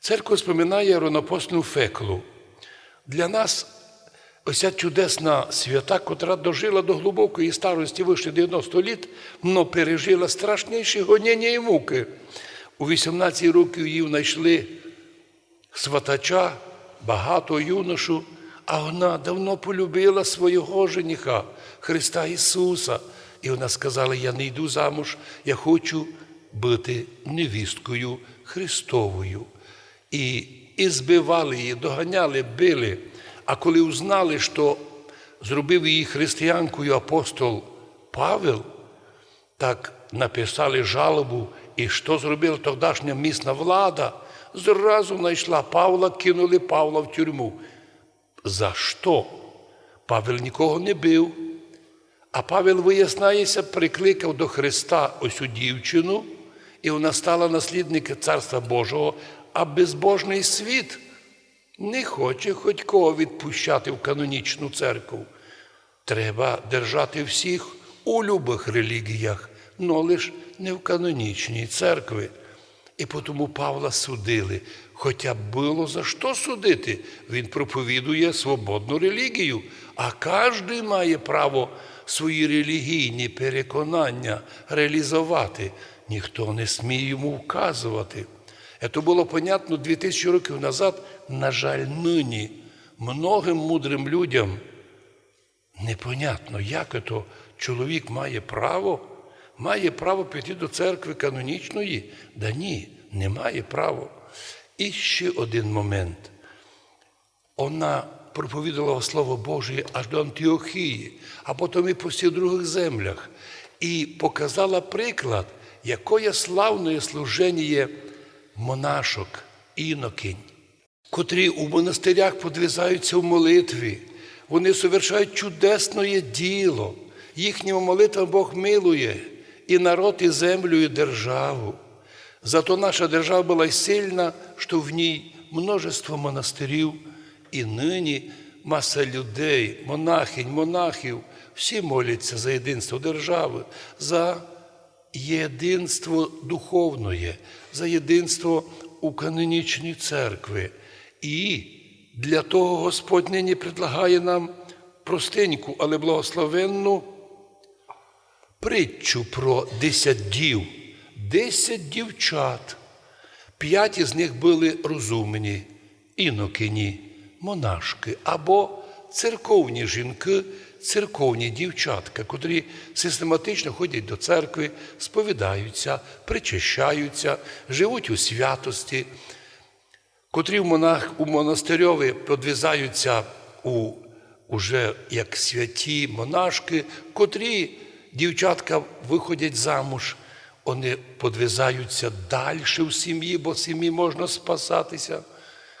Церква споминає ронопосну феклу. Для нас оця чудесна свята, котра дожила до глибокої старості вище 90 літ, но пережила страшніші гоніння і муки. У 18 років її знайшли сватача, багато юношу, а вона давно полюбила свого жениха, Христа Ісуса. І вона сказала: Я не йду замуж, я хочу бути невісткою Христовою. І, і збивали її, доганяли, били. А коли узнали, що зробив її християнкою апостол Павел, так написали жалобу, і що зробила тогдашня місна влада? Зразу знайшла Павла, кинули Павла в тюрму. За що? Павел нікого не бив. А Павел, вияснається, прикликав до Христа ось дівчину, і вона стала наслідником Царства Божого, а безбожний світ не хоче хоч кого відпущати в канонічну церкву. Треба держати всіх у любих релігіях, но лиш не в канонічній церкві. І тому Павла судили. Хоча б було за що судити, він проповідує свободну релігію, а кожен має право свої релігійні переконання реалізувати. Ніхто не сміє йому вказувати. Це було понятно 2000 років назад, на жаль, нині многим мудрим людям непонятно, як то чоловік має право, має право піти до церкви канонічної. Да ні, не має права. І ще один момент. Вона проповідувала Слово Боже аж до Антіохії, а потім і по всіх других землях. І показала приклад, якое славне служення монашок, інокинь, котрі у монастирях подвизаються в молитві. Вони совершають чудесне діло. Їхніми молитвами Бог милує і народ, і землю, і державу. Зато наша держава була й сильна, що в ній множество монастирів, і нині маса людей, монахинь, монахів, всі моляться за єдинство держави, за єдинство духовне, за єдинство у канонічній церкві. І для того Господь нині предлагає нам простеньку, але благословенну притчу про десять дів, десять дівчат. П'ять із них були розумні, інокині, монашки або церковні жінки, церковні дівчатка, котрі систематично ходять до церкви, сповідаються, причащаються, живуть у святості, котрі в монах, у монастирьові подвізаються у, уже як святі монашки, котрі дівчатка виходять замуж, вони подвизаються далі в сім'ї, бо в сім'ї можна спасатися.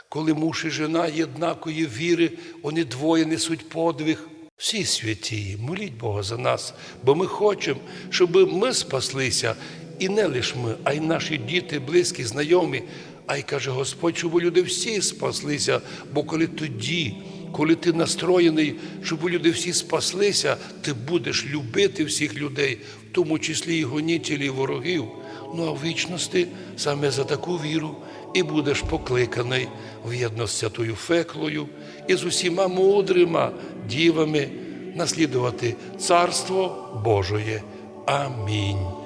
Коли муж і жена єднакої віри, вони двоє несуть подвиг. Всі святі, моліть Бога за нас, бо ми хочемо, щоб ми спаслися, і не лише ми, а й наші діти, близькі, знайомі. А й каже Господь, щоб люди всі спаслися, бо коли тоді, коли ти настроєний, щоб люди всі спаслися, ти будеш любити всіх людей, в тому числі і гонітелів, і ворогів. Ну а в вічності саме за таку віру і будеш покликаний в єдність з святою Феклою і з усіма мудрими дівами наслідувати Царство Божоє. Амінь.